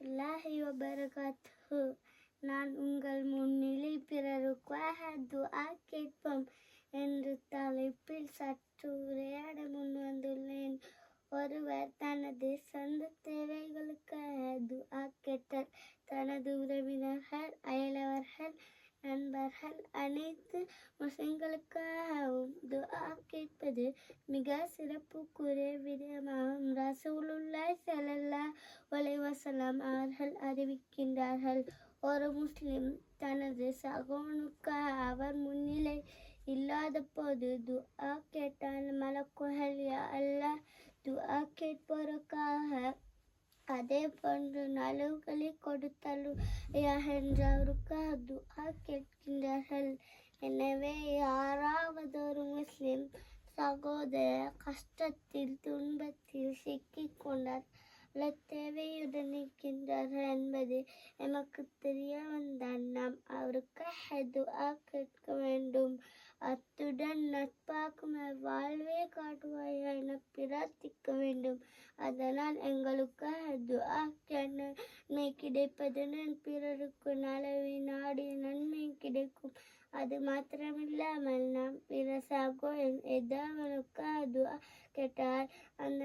வபரகாத்து நான் உங்கள் முன்னிலை பிறருக்காக துஆ கேட்போம் என்று தலைப்பில் சற்று உரையாட முன் வந்துள்ளேன் ஒருவர் தனது சொந்த தேவைகளுக்காக துஆ கேட்டார். தனது உறவினர்கள் அயலவர்கள் நண்பர்கள் அனைத்து முஸ்லிம்களுக்காகவும் துஆ கேட்பது மிக சிறப்புக்குரிய விடயமாகும். ரசூலுல்லாய் செல்லல்லா அலைஹி அவர்கள் அறிவிக்கின்றார்கள். ஒரு முஸ்லிம் தனது சகோனுக்காக அவர் முன்னிலை இல்லாத போது துஆ கேட்டால் மலக்குகள் அல்ல துஆ கேட்போருக்காக அதே போன்று நலவுகளை கொடுத்தருளியாக என்றவருக்காக துஆ கேட்கின்றார்கள். எனவே யாராவது ஒரு முஸ்லிம் சகோதரர் கஷ்டத்தில் துன்பத்தில் சிக்கிக் கொண்டார் தேவையுடன் இருக்கின்றார்கள் என்பது எமக்கு தெரிய வந்தால் நாம் அவருக்காக துஆ கேட்க வேண்டும். அத்துடன் நட்பாக்கும் வாழ்வே காட்டுவாயா என பிரார்த்திக்க வேண்டும். அதனால் எங்களுக்காக துஆ நன்மை கிடைப்பதுடன் பிறருக்கு நலவை நாடிய நன்மை கிடைக்கும். அது மாத்திரமில்லாமல் நாம் பிற சகோதரன் எதாவனுக்காக துஆ கேட்டால் அந்த